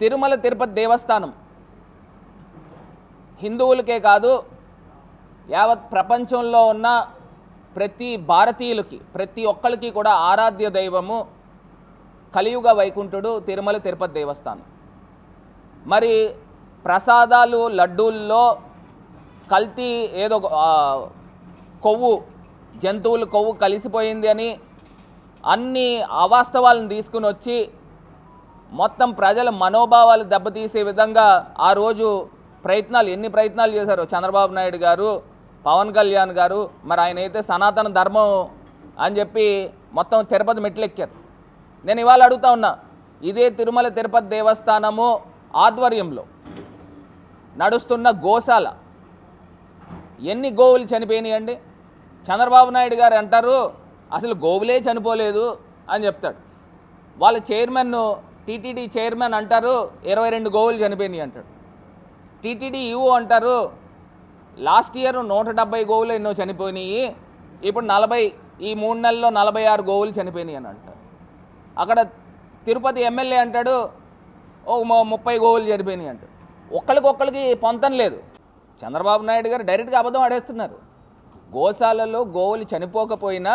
తిరుమల తిరుపతి దేవస్థానం. హిందువులకే కాదు యావత్ ప్రపంచంలో ఉన్న ప్రతి భారతీయులకి ప్రతి ఒక్కరికి కూడా ఆరాధ్య దైవము కలియుగ వైకుంఠుడు తిరుమల తిరుపతి దేవస్థానం. మరి ప్రసాదాలు లడ్డూల్లో కల్తీ ఏదో కొవ్వు జంతువుల కొవ్వు కలిసిపోయింది అని అన్ని అవాస్తవాలను తీసుకుని వచ్చి మొత్తం ప్రజల మనోభావాలు దెబ్బతీసే విధంగా ఆ రోజు ప్రయత్నాలు ఎన్ని ప్రయత్నాలు చేశారు చంద్రబాబు నాయుడు గారు పవన్ కళ్యాణ్ గారు మరి ఆయన అయితే సనాతన ధర్మం అని చెప్పి మొత్తం తిరుపతి మెట్లెక్కారు. నేను ఇవాళ అడుగుతా ఉన్నా ఇదే తిరుమల తిరుపతి దేవస్థానము ఆధ్వర్యంలో నడుస్తున్న గోశాల ఎన్ని గోవులు చనిపోయినాయండి? చంద్రబాబు నాయుడు గారు అంటారు అసలు గోవులే చనిపోలేదు అని చెప్తాడు. వాళ్ళ చైర్మన్ను టీటీడీ చైర్మన్ అంటారు ఇరవై రెండు గోవులు చనిపోయినాయి అంటాడు. టీటీడీ ఈఓ అంటారు లాస్ట్ ఇయర్ నూట డెబ్బై గోవులు ఎన్నో చనిపోయినాయి ఇప్పుడు నలభై ఈ మూడు నెలల్లో నలభై ఆరు గోవులు చనిపోయినాయి అని అంటారు. అక్కడ తిరుపతి ఎమ్మెల్యే అంటాడు ఓ ముప్పై గోవులు చనిపోయినాయి అంటాడు. ఒక్కరికొక్కరికి పొంతం లేదు. చంద్రబాబు నాయుడు గారు డైరెక్ట్గా అబద్ధం ఆడేస్తున్నారు. గోశాలలో గోవులు చనిపోకపోయినా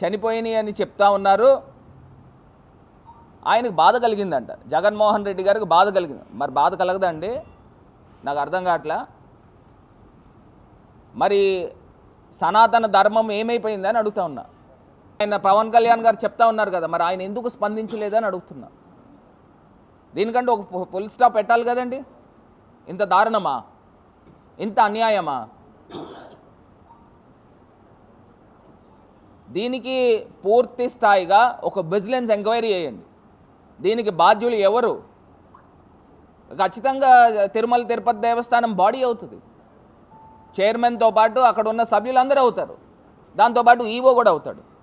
చనిపోయినాయి అని చెప్తా ఉన్నారు. ఆయనకు బాధ కలిగిందంట. జగన్మోహన్ రెడ్డి గారికి బాధ కలిగింది. మరి బాధ కలగదండి. నాకు అర్థం కావట్లా? మరి సనాతన ధర్మం ఏమైపోయిందని అడుగుతా ఉన్నా. ఆయన పవన్ కళ్యాణ్ గారు చెప్తా ఉన్నారు కదా మరి ఆయన ఎందుకు స్పందించలేదని అడుగుతున్నా. దీనికంటే ఒక ఫుల్ స్టాప్ పెట్టాలి కదండి. ఇంత దారుణమా? ఇంత అన్యాయమా? దీనికి పూర్తి స్థాయిగా ఒక విజిలెన్స్ ఎంక్వైరీ చేయండి. దీనికి బాధ్యులు ఎవరు? ఖచ్చితంగా తిరుమల తిరుపతి దేవస్థానం బాడీ అవుతుంది. చైర్మన్తో పాటు అక్కడ ఉన్న సభ్యులందరూ అవుతారు. దాంతోపాటు ఈవో కూడా అవుతాడు.